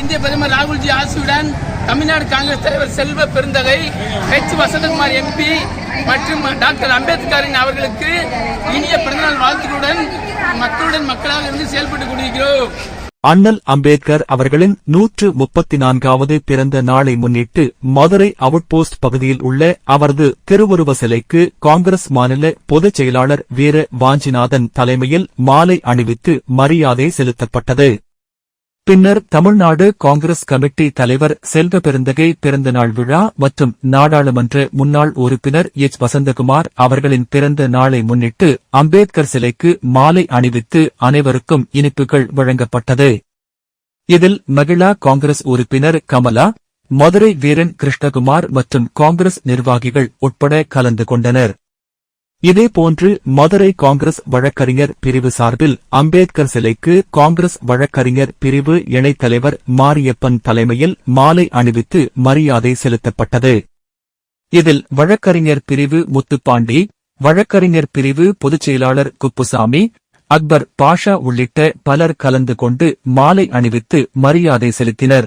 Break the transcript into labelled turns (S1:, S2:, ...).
S1: இந்திய பிரதமர் ராகுல்ஜி ஆசியுடன் தமிழ்நாடு காங்கிரஸ் தலைவர் செல்வ பெருந்தகை ஹெச் வசந்தகுமார் எம்பி மற்றும் டாக்டர் அம்பேத்கரின் அவர்களுக்கு இனிய பிறந்தநாள் வாழ்த்துக்களுடன் மக்களுடன் மக்களாக இருந்து செயல்பட்டுக் கொண்டிருக்கிறோம்.
S2: அண்ணல் அம்பேத்கர் அவர்களின் நூற்று முப்பத்தி நான்காவது பிறந்த நாளை முன்னிட்டு மதுரை அவுட்போஸ்ட் பகுதியில் உள்ள அவரது திருவுருவ சிலைக்கு காங்கிரஸ் மாநில பொதுச் செயலாளர் வீர வாஞ்சிநாதன் தலைமையில் மாலை அணிவித்து மரியாதை செலுத்தப்பட்டது. பின்னர் தமிழ்நாடு காங்கிரஸ் கமிட்டி தலைவர் செல்வ பெருந்தகை பிறந்தநாள் விழா மற்றும் நாடாளுமன்ற முன்னாள் உறுப்பினர் எச். வசந்தகுமார் அவர்களின் பிறந்த நாளை முன்னிட்டு அம்பேத்கர் சிலைக்கு மாலை அணிவித்து அனைவருக்கும் இனிப்புகள் வழங்கப்பட்டது. இதில் மகிழா காங்கிரஸ் உறுப்பினர் கமலா மதுரை வீரன் கிருஷ்ணகுமார் மற்றும் காங்கிரஸ் நிர்வாகிகள் உட்பட கலந்து கொண்டனர். இதேபோன்று மதுரை காங்கிரஸ் வழக்கறிஞர் பிரிவு சார்பில் அம்பேத்கர் சிலைக்கு காங்கிரஸ் வழக்கறிஞர் பிரிவு இணைத் தலைவர் மாரியப்பன் தலைமையில் மாலை அணிவித்து மரியாதை செலுத்தப்பட்டது. இதில் வழக்கறிஞர் பிரிவு முத்துப்பாண்டி வழக்கறிஞர் பிரிவு பொதுச் செயலாளர் குப்புசாமி அக்பர் பாஷா உள்ளிட்ட பலர் கலந்து கொண்டு மாலை அணிவித்து மரியாதை செலுத்தினர்.